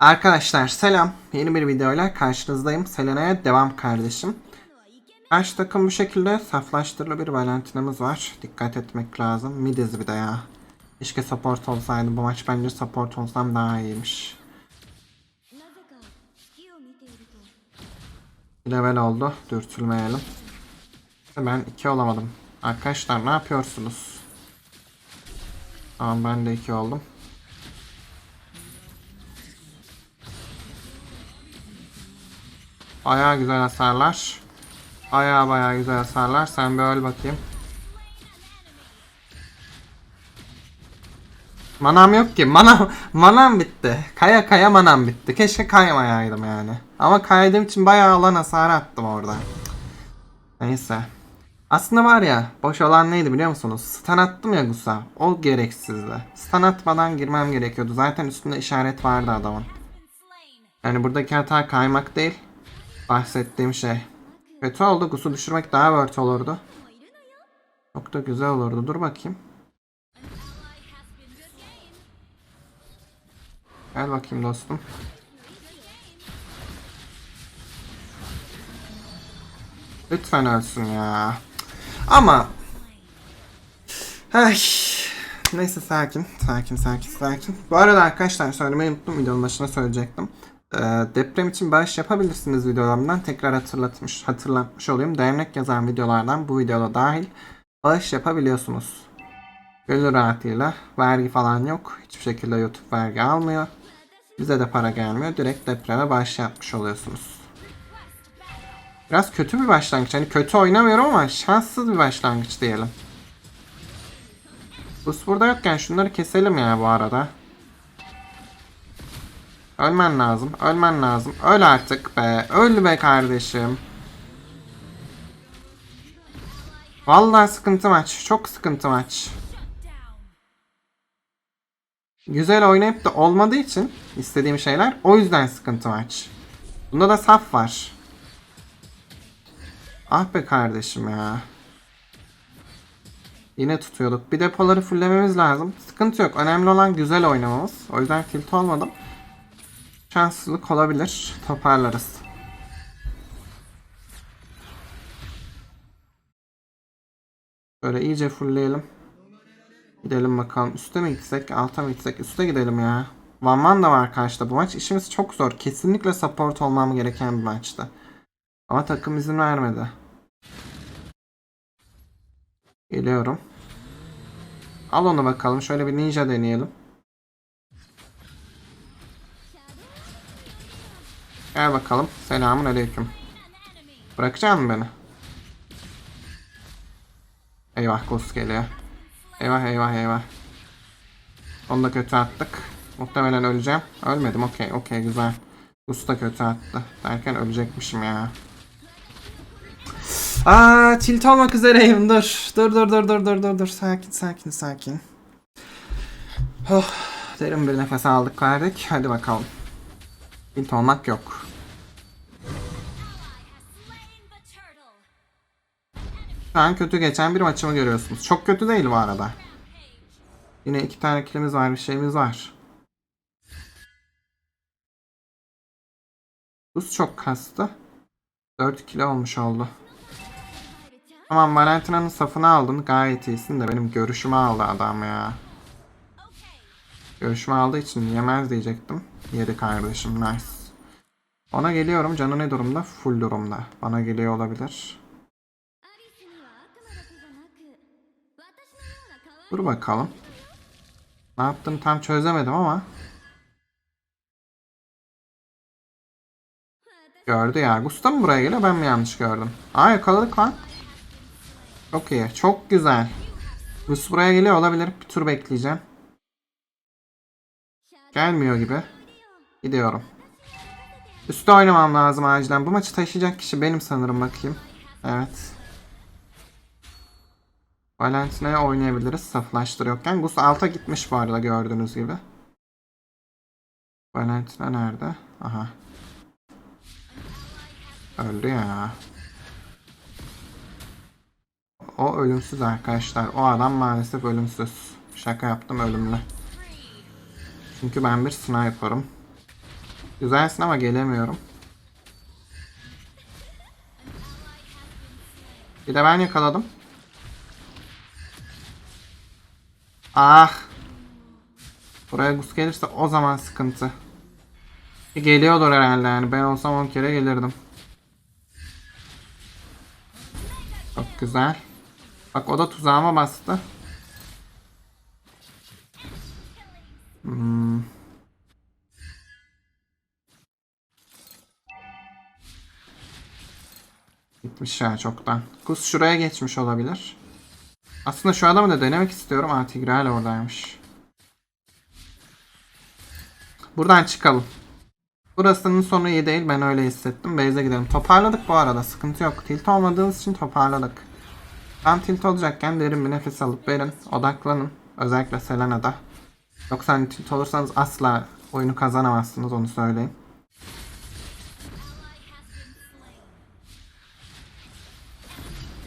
Arkadaşlar selam. Yeni bir videoyla karşınızdayım. Selena'ya devam kardeşim. Karşı takım bu şekilde saflaştırılı bir Valentina'mız var. Dikkat etmek lazım. Midiz bir de ya. Keşke support olsaydı. Bu maç bence support olsam daha iyiymiş. Level oldu. Dürtülmeyelim. Ben 2 olamadım. Arkadaşlar ne yapıyorsunuz? Tamam ben de 2 oldum. Baya güzel hasarlar. Baya baya güzel hasarlar. Sen bir öl bakayım. Manam yok ki. Manam, manam bitti. Kaya kaya manam bitti. Keşke kaymayaydım yani. Ama kaydığım için bayağı alan hasarı attım orada. Neyse. Aslında var ya boş olan neydi biliyor musunuz? Stun attım ya Gusa. O gereksizdi. Stun atmadan girmem gerekiyordu. Zaten üstünde işaret vardı adamın. Yani buradaki hata kaymak değil. Bahsettiğim şey. Kötü oldu. Gus'u düşürmek daha worth olurdu. Çok da güzel olurdu. Dur bakayım. Gel bakayım dostum. Lütfen ölsün ya. Ama Ay. Neyse sakin. Sakin sakin sakin. Bu arada arkadaşlar söylemeyi unuttum. Videonun başına söyleyecektim. Ee, deprem için bağış yapabilirsiniz videolarımdan. Tekrar hatırlatmış, hatırlatmış olayım. Dernek yazan videolardan bu videoda dahil bağış yapabiliyorsunuz. Gönül rahatıyla. Vergi falan yok. Hiçbir şekilde YouTube vergi almıyor. Bize de para gelmiyor. Direkt depreme bağış yapmış oluyorsunuz. Biraz kötü bir başlangıç. Hani kötü oynamıyorum ama şanssız bir başlangıç diyelim. Bus burada yokken şunları keselim ya bu arada. Ölmen lazım. Ölmen lazım. Öl artık be. Öl be kardeşim. Vallahi sıkıntı maç. Çok sıkıntı maç. Güzel oynayıp da olmadığı için istediğim şeyler o yüzden sıkıntı maç. Bunda da saf var. Ah be kardeşim ya. Yine tutuyorduk. Bir depoları fullememiz lazım. Sıkıntı yok. Önemli olan güzel oynamamız. O yüzden tilt olmadım. Şanssızlık olabilir. Toparlarız. Böyle iyice fullleyelim. Gidelim bakalım. Üste mi gitsek, alta mı gitsek? Üste gidelim ya. Van Man da var karşıda bu maç. İşimiz çok zor. Kesinlikle support olmam gereken bir maçtı. Ama takım izin vermedi. Geliyorum. Al onu bakalım. Şöyle bir ninja deneyelim. Gel bakalım. Selamun aleyküm. Bırakacak mısın beni? Eyvah Ghost geliyor. Eyvah eyvah eyvah. Onu da kötü attık. Muhtemelen öleceğim. Ölmedim. Okey okey güzel. Da kötü attı. Derken ölecekmişim ya. Aa tilt olmak üzereyim. Dur. Dur dur dur dur dur dur dur. Sakin sakin sakin. Oh, derin bir nefes aldık verdik. Hadi bakalım. Tilt olmak yok. Şu an kötü geçen bir maçımı görüyorsunuz. Çok kötü değil bu arada. Yine iki tane kilimiz var, bir şeyimiz var. Buz çok kastı. 4 kilo olmuş oldu. Tamam Valentina'nın safını aldın. Gayet iyisin de benim görüşümü aldı adam ya. Görüşme aldığı için yemez diyecektim. Yedi kardeşim nice. Ona geliyorum. Canı ne durumda? Full durumda. Bana geliyor olabilir. Dur bakalım. Ne yaptığını tam çözemedim ama. Gördü ya. Gusta mı buraya geliyor? Ben mi yanlış gördüm? Aa yakaladık lan. Çok iyi. Çok güzel. Rus buraya geliyor olabilir. Bir tur bekleyeceğim. Gelmiyor gibi. Gidiyorum. Üste oynamam lazım acilen. Bu maçı taşıyacak kişi benim sanırım bakayım. Evet. Valentina'ya oynayabiliriz saflaştır yokken. Gus alta gitmiş bu arada gördüğünüz gibi. Valentina nerede? Aha. Öldü ya. O ölümsüz arkadaşlar. O adam maalesef ölümsüz. Şaka yaptım ölümlü. Çünkü ben bir sniper'ım. Güzelsin ama gelemiyorum. Bir de ben yakaladım. Ah. Buraya Gus gelirse o zaman sıkıntı. E, Geliyordur herhalde yani. Ben olsam 10 kere gelirdim. Çok güzel. Bak o da tuzağıma bastı. Hmm. Gitmiş ya çoktan. Kus şuraya geçmiş olabilir. Aslında şu adamı da denemek istiyorum. Aa Tigreal oradaymış. Buradan çıkalım. Burasının sonu iyi değil. Ben öyle hissettim. Base'e gidelim. Toparladık bu arada. Sıkıntı yok. Tilt olmadığımız için toparladık. Tam tilt olacakken derin bir nefes alıp verin. Odaklanın. Özellikle Selena'da. Yoksa tilt olursanız asla oyunu kazanamazsınız onu söyleyeyim.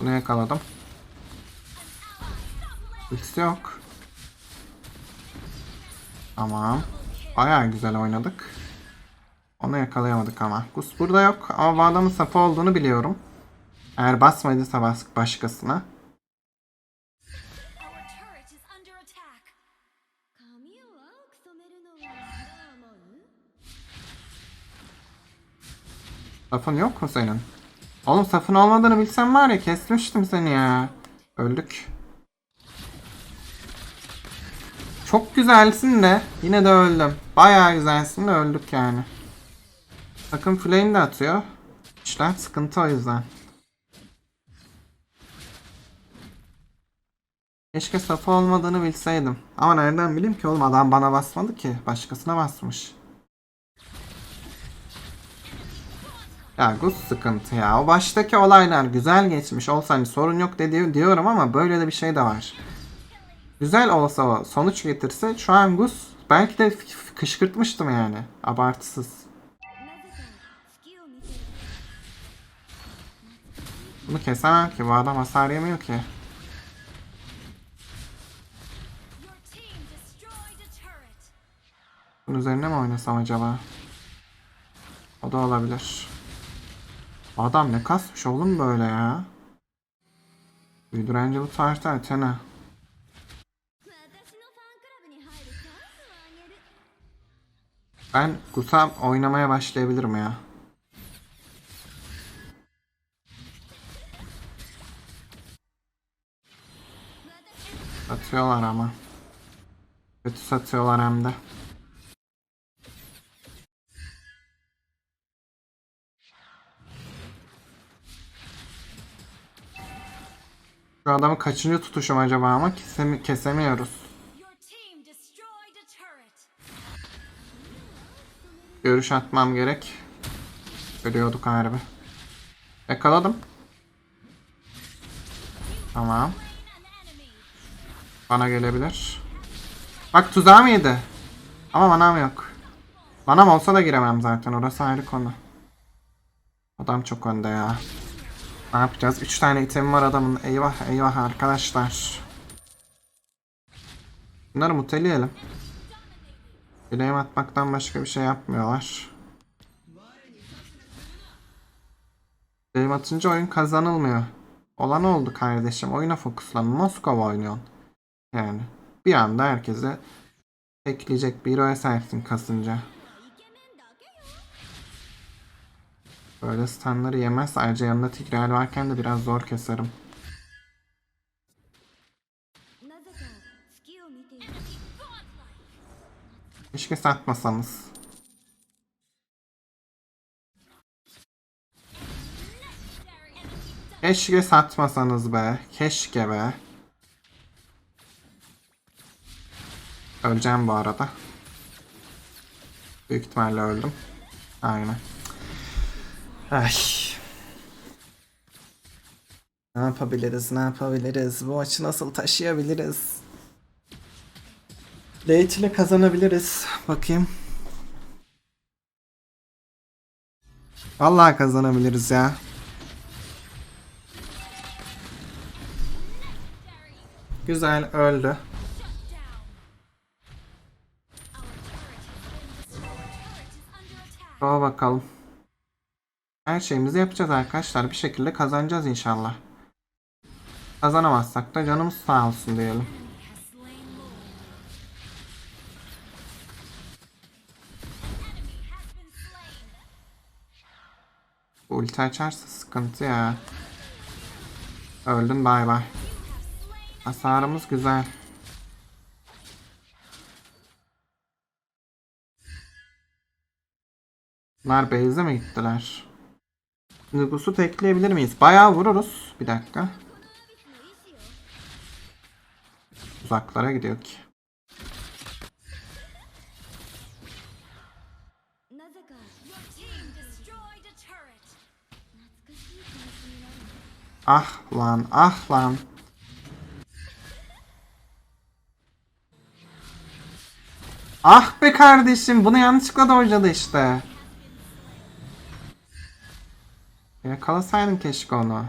Bunu yakaladım. Ultisi yok. Tamam. Bayağı güzel oynadık. Onu yakalayamadık ama. Gus burada yok ama bu adamın sapı olduğunu biliyorum. Eğer basmadıysa bas başkasına. Safın yok mu senin? Oğlum safın olmadığını bilsem var ya kesmiştim seni ya. Öldük. Çok güzelsin de yine de öldüm. Bayağı güzelsin de öldük yani. Takım flame de atıyor. İşler sıkıntı o yüzden. Keşke safı olmadığını bilseydim. Ama nereden bileyim ki oğlum adam bana basmadı ki. Başkasına basmış. Ya Gus sıkıntı ya. O baştaki olaylar güzel geçmiş olsa hani sorun yok dedi diyorum ama böyle de bir şey de var. Güzel olsa sonuç getirse şu an Gus belki de kışkırtmıştım yani. Abartısız. Bunu kesemem ki. Bu adam hasar yemiyor ki. Bunun üzerine mi oynasam acaba? O da olabilir. Adam ne kasmış oğlum böyle ya. Büyüdür Angel'ı tarihten etene. Ben Gusam oynamaya başlayabilirim ya. Satıyorlar ama. Kötü satıyorlar hem de. Şu adamı kaçıncı tutuşum acaba ama kesemi- kesemiyoruz. Görüş atmam gerek. Görüyorduk harbi. Yakaladım. Tamam. Bana gelebilir. Bak tuzağı mı yedi? Ama manam yok. Manam olsa da giremem zaten. Orası ayrı konu. Adam çok önde ya. Ne yapacağız? 3 tane item var adamın. Eyvah eyvah arkadaşlar. Bunları muteleyelim. Bileğim atmaktan başka bir şey yapmıyorlar. Bileğim atınca oyun kazanılmıyor. Olan oldu kardeşim. Oyuna fokuslan. Moskova oynuyorsun. Yani bir anda herkese ekleyecek bir hero'ya sahipsin kasınca. Böyle stunları yemez. Ayrıca yanında Tigreal varken de biraz zor keserim. Keşke satmasanız. Keşke satmasanız be. Keşke be. Öleceğim bu arada. Büyük ihtimalle öldüm. Aynen. Ay. Ne yapabiliriz, ne yapabiliriz? Bu maçı nasıl taşıyabiliriz? Late ile kazanabiliriz. Bakayım. Vallahi kazanabiliriz ya. Güzel öldü. Our turret Her şeyimizi yapacağız arkadaşlar. Bir şekilde kazanacağız inşallah. Kazanamazsak da canımız sağ olsun diyelim. Ulti açarsa sıkıntı ya. Öldün bay bay. Hasarımız güzel. Bunlar base'e mi gittiler? Şimdi bu tekleyebilir miyiz? Bayağı vururuz. Bir dakika. Uzaklara gidiyor ki. Ah lan ah lan. Ah be kardeşim bunu yanlışlıkla dojladı işte. Yakalasaydın keşke onu.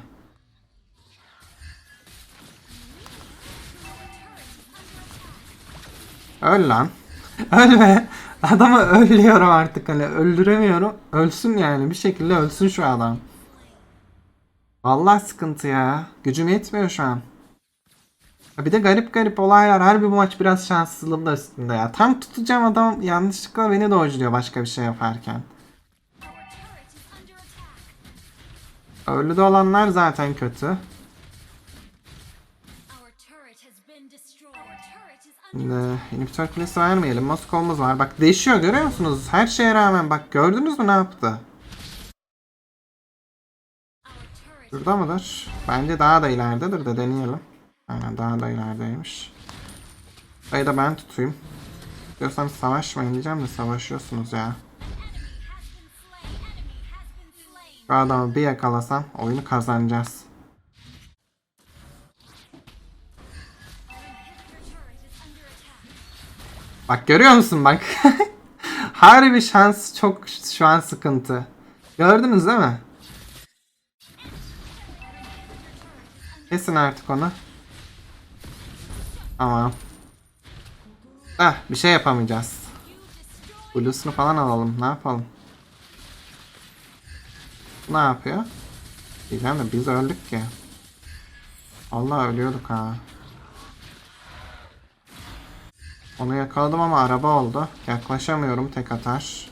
Öl lan. Öl. Adamı ölüyorum artık hani öldüremiyorum. Ölsün yani bir şekilde ölsün şu adam. Vallahi sıkıntı ya. Gücüm yetmiyor şu an. Ya Bir de garip garip olaylar. Her bir maç biraz şanssızlığım da üstünde ya. Tam tutacağım adam yanlışlıkla beni dojluyor başka bir şey yaparken. Ölü de olanlar zaten kötü. Şimdi inhibitor kulesi vermeyelim. Moskov'umuz var. Bak değişiyor görüyor musunuz? Her şeye rağmen bak gördünüz mü ne yaptı? Şurada mıdır? Bence daha da ileridedir de deneyelim. Aynen daha da ilerideymiş. Burayı da ben tutayım. Diyorsam savaşmayın diyeceğim de savaşıyorsunuz ya. Adamı bir yakalasam oyunu kazanacağız. Bak görüyor musun bak. Harbi şans çok şu an sıkıntı. Gördünüz değil mi? Kesin artık onu. Tamam. Ah bir şey yapamayacağız. Blue'sunu falan alalım. Ne yapalım? Ne yapıyor? Diyeceğim de biz öldük ki. Allah ölüyorduk ha. Onu yakaladım ama araba oldu. Yaklaşamıyorum tek atar.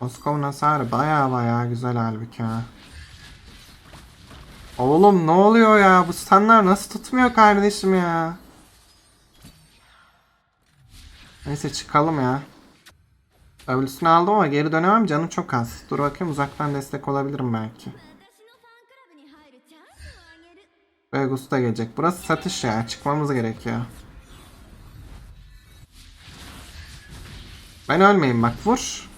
Moskov'un hasarı baya baya güzel halbuki ha. Oğlum ne oluyor ya? Bu standlar nasıl tutmuyor kardeşim ya? Neyse çıkalım ya. Öbülüsünü aldım ama geri dönemem canım çok az. Dur bakayım uzaktan destek olabilirim belki. Vegus da gelecek. Burası satış ya. Çıkmamız gerekiyor. Ben ölmeyeyim bak vur.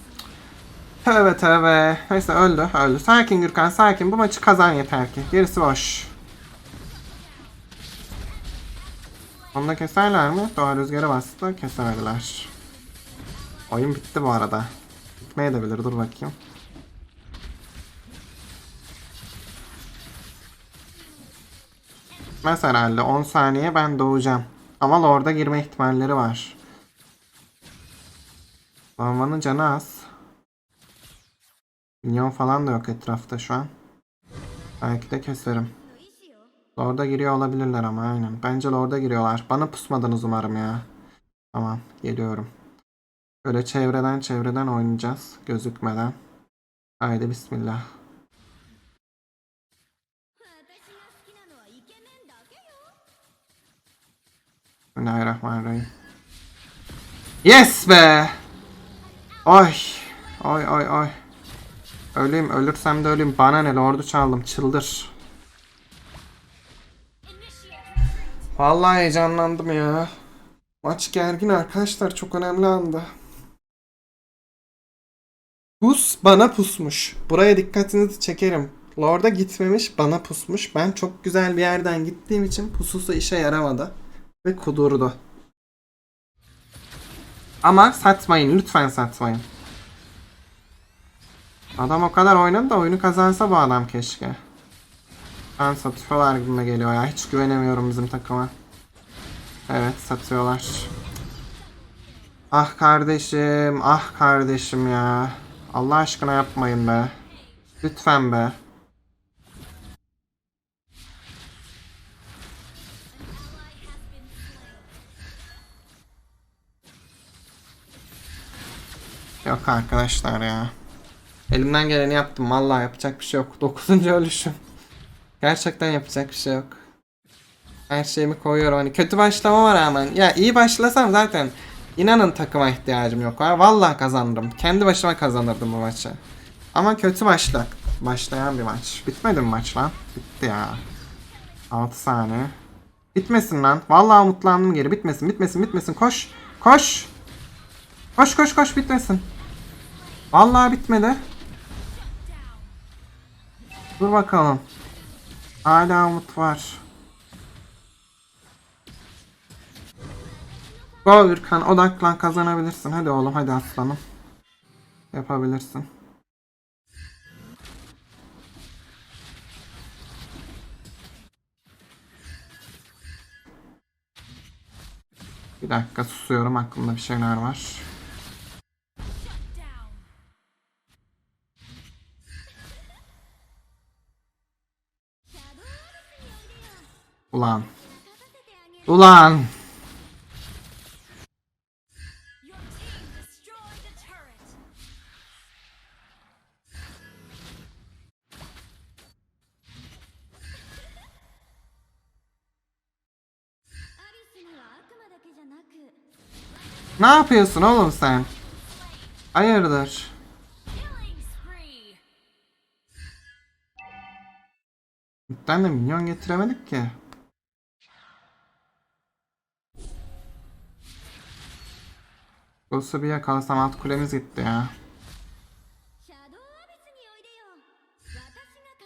Tövbe tövbe. Neyse öldü öldü. Sakin Gürkan sakin. Bu maçı kazan yeter ki. Gerisi boş. Onu da keserler mi? Doğa rüzgara bastı. Kesemediler. Oyun bitti bu arada. Bitmeye de bilir. Dur bakayım. Gitmez herhalde. 10 saniye ben doğacağım. Ama Lord'a girme ihtimalleri var. Vanvan'ın canı az. Minyon falan da yok etrafta şu an. Belki de keserim. Lord'a giriyor olabilirler ama aynen. Bence Lord'a giriyorlar. Bana pusmadınız umarım ya. Tamam geliyorum. Böyle çevreden çevreden oynayacağız gözükmeden. Haydi bismillah. Bismillahirrahmanirrahim. Yes be! Ay! Ay ay ay. Öleyim ölürsem de öleyim. Bana ne lordu çaldım çıldır. Vallahi heyecanlandım ya. Maç gergin arkadaşlar çok önemli anda. Pus bana pusmuş. Buraya dikkatinizi çekerim. Lord'a gitmemiş bana pusmuş. Ben çok güzel bir yerden gittiğim için pususu işe yaramadı. Ve kudurdu. Ama satmayın lütfen satmayın. Adam o kadar oynadı da oyunu kazansa bu adam keşke. Ben satıyorlar gibime geliyor ya. Hiç güvenemiyorum bizim takıma. Evet satıyorlar. Ah kardeşim, ah kardeşim ya. Allah aşkına yapmayın be. Lütfen be. Yok arkadaşlar ya. Elimden geleni yaptım. Vallahi yapacak bir şey yok. 9. ölüşüm. Gerçekten yapacak bir şey yok. Her şeyimi koyuyorum. Hani kötü başlamama rağmen. Ya iyi başlasam zaten inanın takıma ihtiyacım yok. Ha. Vallahi kazanırım. Kendi başıma kazanırdım bu maçı. Ama kötü başla başlayan bir maç. Bitmedi mi maç lan? Bitti ya. 6 saniye. Bitmesin lan. Vallahi umutlandım geri. Bitmesin, bitmesin, bitmesin. Koş. Koş. Koş koş koş bitmesin. Vallahi bitmedi. Dur bakalım. Hala umut var. Go Gürkan odaklan kazanabilirsin. Hadi oğlum hadi aslanım. Yapabilirsin. Bir dakika susuyorum aklımda bir şeyler var. Ulan. Ulan. Ne yapıyorsun oğlum sen? Hayırdır? Bir tane de minyon getiremedik ki. Olsa bir yakalasam alt kulemiz gitti ya.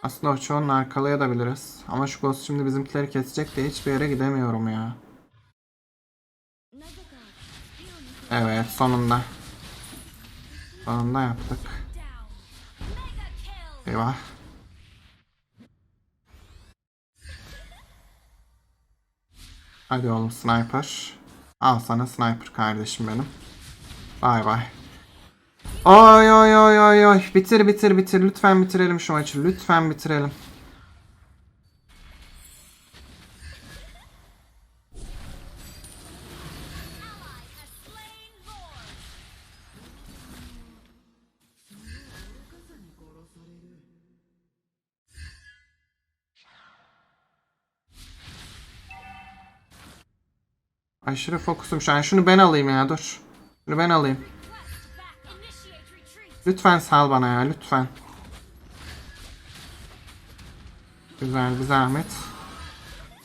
Aslında Ocho'nun arkalayabiliriz. Ama şu boss şimdi bizimkileri kesecek de hiçbir yere gidemiyorum ya. Evet sonunda. Sonunda yaptık. Eyvah. Hadi oğlum sniper. Al sana sniper kardeşim benim. Bay bay. Oy oy oy oy oy. Bitir bitir bitir. Lütfen bitirelim şu maçı. Lütfen bitirelim. Aşırı fokusum şu an. Şunu ben alayım ya dur. Şunu ben alayım. Lütfen sal bana ya lütfen. Güzel bir zahmet.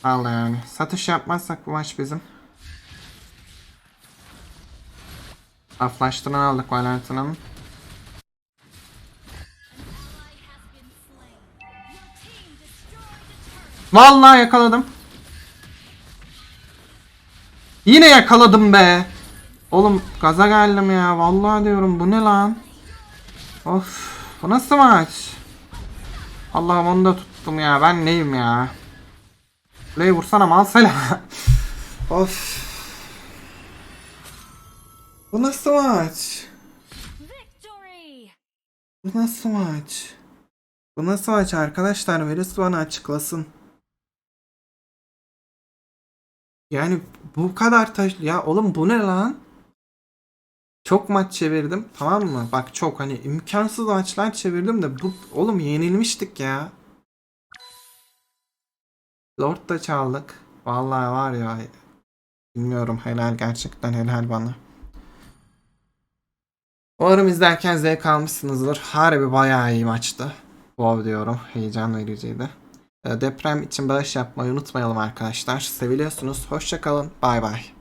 Al yani. Satış yapmazsak bu maç bizim. Aflaştıran aldık Valentina'nın. Ally has Yine yakaladım be. Oğlum gaza geldim ya. Vallahi diyorum bu ne lan? Of bu nasıl maç? Allah'ım onu da tuttum ya. Ben neyim ya? Burayı vursana mal selam. of. Bu nasıl maç? Bu nasıl maç? Bu nasıl maç arkadaşlar? Virüs bana açıklasın. Yani bu kadar taş... Ya oğlum bu ne lan? Çok maç çevirdim tamam mı? Bak çok hani imkansız maçlar çevirdim de bu oğlum yenilmiştik ya. Lord da çaldık. Vallahi var ya. Bilmiyorum helal gerçekten helal bana. Umarım izlerken zevk almışsınızdır. Harbi bayağı iyi maçtı. Wow diyorum. Heyecan vericiydi. Ee, Deprem için bağış yapmayı unutmayalım arkadaşlar. Seviliyorsunuz. Hoşçakalın. Bay bay.